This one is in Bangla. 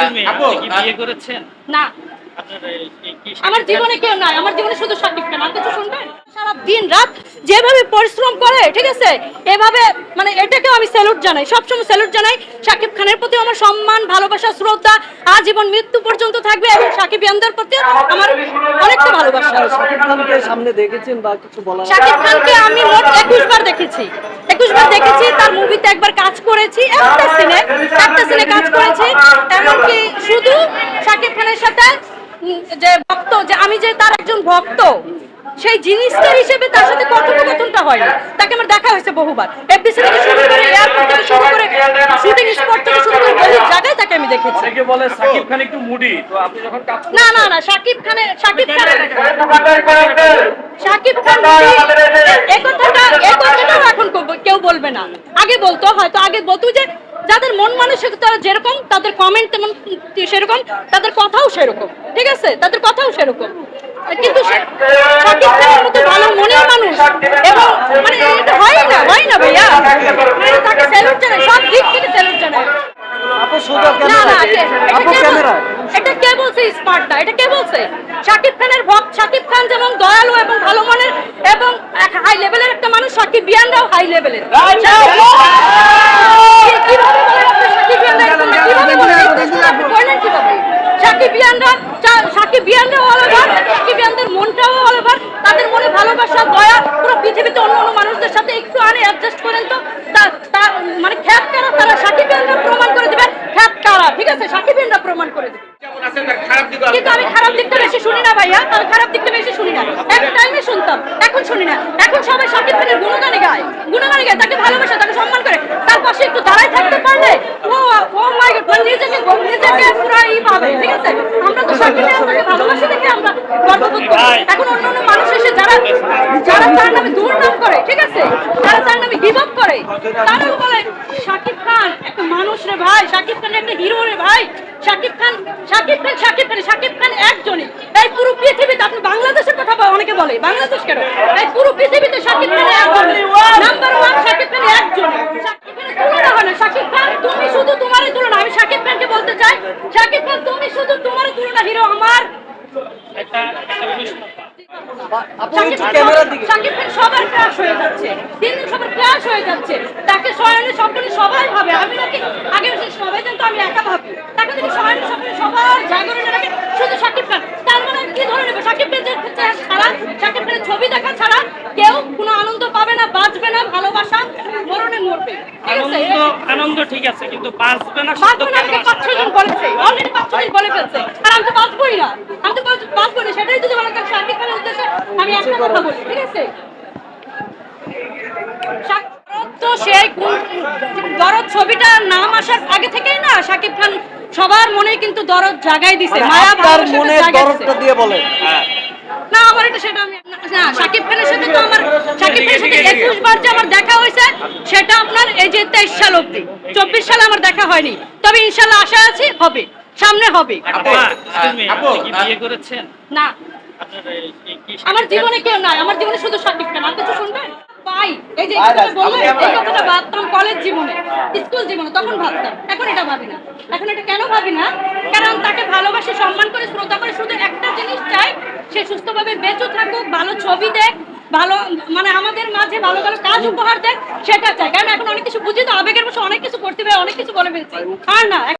বিয়ে করেছেন? না। আপনার এই- এই কি আমার জীবনে কেউ নাই আমার জীবনে শুধু সাকিব খান আর কিছু শুনবেন? সারা দিন রাত যেভাবে পরিশ্রম করে ঠিক আছে এভাবে মানে এটাকেও আমি স্যালুট জানাই সবসময় স্যালুট জানাই সাকিব খানের প্রতি আমার সম্মান ভালোবাসা শ্রদ্ধা আজীবন মৃত্যু পর্যন্ত থাকবে এবং সাকিব ইয়ানদের প্রতি আমার অনেকটা ভালোবাসা। খানকে সামনে দেখেছেন বা কিছু বলা শাকিব খানকে আমি মোট একুশ বার দেখেছি। একুশ বার দেখেছি, তার মুভিতে একবার কাজ করেছি, একটা সিনে একটা সিনে কাজ করেছি, এমনকি শুধু শাকিব খানের সাথে যে ভক্ত, যে আমি যে তার একজন ভক্ত, সেই জিনিসটা হিসেবে তার সাথে কথোপকথনটা হয়নি। তাকে আমার দেখা হয়েছে বহুবার। এফডিসি থেকে শুরু করে, এয়ারপোর্ট থেকে শুরু করে শুটিং স্পট শুরু করে বহু জায়গায় তাকে আমি দেখেছি। অনেকে বলে সাকিব খান একটু মুডি তো আপনি যখন কাজ না না না শাকিব খানের শাকিব খানের শাকিব খান এই কথাটা এই কথাটাও এখন কেউ- বলবে না। আগে বলতো হয়তো আগে বলতো যে যাদের মন মানসিকতা যেরকম তাদের কমেন্ট তেমন সেরকম তাদের কথাও সেরকম। ঠিক আছে? তাদের কথাও সেরকম। কিন্তু সে- শাকিব খানের মতো ভালো মনের মানুষ এবং মানে এটা হয় না হয় না ভাইয়া মানে তাকে স্যালুট জানাই সব দিক থেকে স্যালুট জানাই আপু সোজা না না ক্যামেরা এ- এটা কে ক্যামেরা বল- এটা কে বলছে স্মার্ট না এটা কে বলছে? শাকিব খানের ভক্ত শাকিব খান যেমন দয়ালু এবং ভালো মনের এবং হাই লেভেলের একটা মানুষ শাকিব বিয়ানরাও হাই লেভেলের কীভাবে বলেন আপনি? শাকিব বিয়ানরা কীভাবে বলেন? এই প্রশ্নটা আপনি করলেন কীভাবে? শাকিব বিয়ানরা শাকিব বিয়ানরাও অলবার শাকিব বিয়ানদের মনটাও তাদের মনে ভালোবাসা দয়া পুরো পৃথিবীতে অন্য অন্য মানুষদের সাথে একটু আনে অ্যাডজাস্ট করেন তো তা- তা- মানে খ্যাত কারা তারা শাকিব বিয়ানরা প্রমাণ করে দিবে খ্যাত বিয়ানরা প্রমাণ করে দিবে। কিন্তু আমি খারাপ দিকটা বেশি শুনি না ভাইয়া। আমি খারাপ দিকটা বেশি শুনি না। এক টাইমে শুনতাম এখন শুনি না। এখন সবাই শাকিব খানের গুণগানে গায়। গুণগানে গায় তাকে ভালোবাসে তাকে সম্মান করে। তার পাশে একটু দাঁড়ায় থাকতে পারলে ও ও মাই গড নিজেকে নিজেকে পুরো ই ভাবে ঠিক আছে? আমরা তো শাকিব খানকে ভালোবাসি দেখে আমরা গর্ববোধ করি। এখন অন্য অন্য মানুষ এসে যারা যারা তার নামে দুর্নাম করে ঠিক আছে? যারা তার নামে গিভ আপ করে। তারাও বলে একটা মানুষ রে ভাই শাকিব খান একটা হিরো রে ভাই। শাকিব খান শাকিব খান শাকিব খান শাকিব খান একজনই। এই পুরো পৃথিবীতে আপনি বাংলাদেশের কথা বল- অনেকে বলে বাংলাদেশ কেন? এই পুরো পৃথিবীতে শাকিব খান একজন নাম্বার ওয়ান শাকিব খান একজন শাকিব খানের তুলনা হয় না। শাকিব খান তুমি শুধু তোমারই তুলনা। আমি শাকিব খানকে বলতে চাই শাকিব খান তুমি শুধু তোমারই তুলনা হিরো আমার। একটা একটা আপু শাকিব খান ক্যামেরার দিকে শাকিব খান সবার ক্রাশ হয়ে যাচ্ছে দিন দিন সবার ক্রাশ হয়ে যাচ্ছে তাকে সয়নে স্বপ্নে সবাই ভাবে আমি নাকি আগে বেশি সবাই জানতো আমি একা ভাবি তাকে যদি সয়নে স্বপ্নে সবার জাগরণে রাখে শুধু শাকিব খান তার মানে আমি কি ধরে নেব শাকিব খান ছাড়া শাকিব খানের ছবি দেখা ছাড়া কেউ কোনো আনন্দ পাবে না বাঁচবে না ভালোবাসা মরণে মরবে ঠিক আছে আনন্দ আনন্দ ঠিক আছে কিন্তু বাঁচবে না বাঁচবো না আমাকে পাঁচ ছয় জন বলেছে অলরেডি পাঁচ ছয় জন বলে ফেলছে। আর আমি তো বাঁচবোই না। আমি তো বাঁচ- না সেটাই যদি বলেন তাহলে শাকিব খানের উদ্দেশ্যে আমি একটা কথা বলি ঠিক আছে? তো সেই দরদ ছবিটার নাম আসার আগে থেকেই না শাকিব খান সবার মনে কিন্তু দরদ জাগাই দিছে মানে মায়া আপনার মনে দরদটা দিয়ে বলেন। না আমার এটা সেটা আমি না, না শাকিব খানের সাথে তো আমার সাথে একুশ বার যে আমার দেখা হয়েছে সেটা আপনার এই যে তেইশ সাল অব্দি চব্বিশ সালে আমার দেখা হয়নি। তবে ইনশাল্লাহ আশা আছে হবে। সামনে হবে। আপনি বিয়ে করেছেন? না। আমার জীবনে কেউ নাই। আমার জীবনে শুধু শাকিব খান। কিছু শুনবেন? পাই এই যে বললেন এই কথাটা ভাবতাম কলেজ জীবনে স্কুল জীবনে তখন ভাবতাম এখন এটা ভাবি না। এখন এটা কেন ভাবি না? কারণ তাকে ভালোবাসে সম্মান করে শ্রদ্ধা করে শুধু একটা জিনিস চাই সে সুস্থভাবে বেঁচে থাকুক ভালো ছবি দেখ ভালো মানে আমাদের মাঝে ভালো ভালো কাজ উপহার দেয়, সেটা চাই। কারণ এখন অনেক কিছু বুঝি তো, আবেগের বসে অনেক কিছু করতে পারে অনেক কিছু বলে ফেলছি। আর না